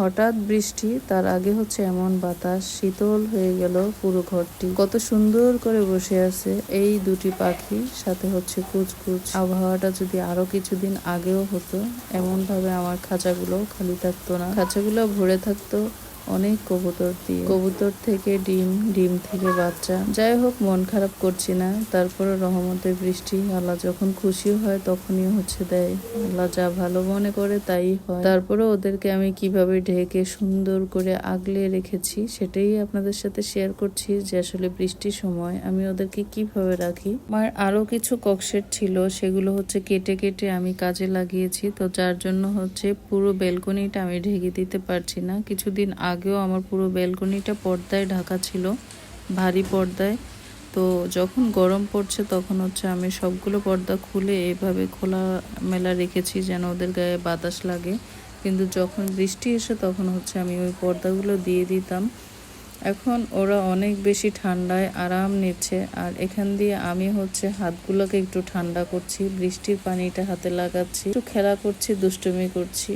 হঠাৎ বৃষ্টি, তার আগে হচ্ছে এমন বাতাস, শীতল হয়ে গেল পুরো ঘরটি। কত সুন্দর করে বসে আছে এই দুটি পাখি, সাথে হচ্ছে কুচকুচ। আবহাওয়াটা যদি আরও কিছুদিন আগেও হতো এমন ভাবে আমার খাঁচাগুলো খালি থাকতো না। খাঁচাগুলো ভরে থাকতো অনেক কবুতর দিয়ে। কবুতর থেকে ডিম ডিম থেকে বাচ্চা। যাই হোক, মন খারাপ করছি না। তারপরে রহমতের বৃষ্টি। আল্লাহ যখন খুশি হয়, তখনই হচ্ছে দেয়। আল্লাহ যা ভালো মনে করে, তাই হয়। তারপরে ওদেরকে আমি কীভাবে ঢেকে সুন্দর করে আগলে রেখেছি, সেটাই আপনাদের সাথে শেয়ার করছি যে আসলে বৃষ্টির সময় আমি ওদেরকে কীভাবে রাখি। আমার আরও কিছু ককশেট ছিল, সেগুলো হচ্ছে কেটে কেটে আমি কাজে লাগিয়েছি। তো যার জন্য হচ্ছে পুরো বেলকনিটা আমি ঢেকে দিতে পারছি না। কিছুদিন আগেও আমার পুরো বেলকনিটা পর্দায় ঢাকা ছিল, ভারী পর্দায়। তো যখন গরম পড়ছে তখন হচ্ছে আমি সবগুলো পর্দা খুলে এভাবে খোলা মেলা রেখেছি যেন ওদের গায়ে বাতাস লাগে। কিন্তু যখন বৃষ্টি এসে তখন হচ্ছে আমি ওই পর্দাগুলো দিয়ে দিতাম। এখন ওরা অনেক বেশি ঠান্ডায় আরাম নিচ্ছে। আর এখান দিয়ে আমি হচ্ছে হাতগুলোকে একটু ঠান্ডা করছি, বৃষ্টির পানিটা হাতে লাগাচ্ছি। একটু খেলা করছি, দুষ্টুমি করছি।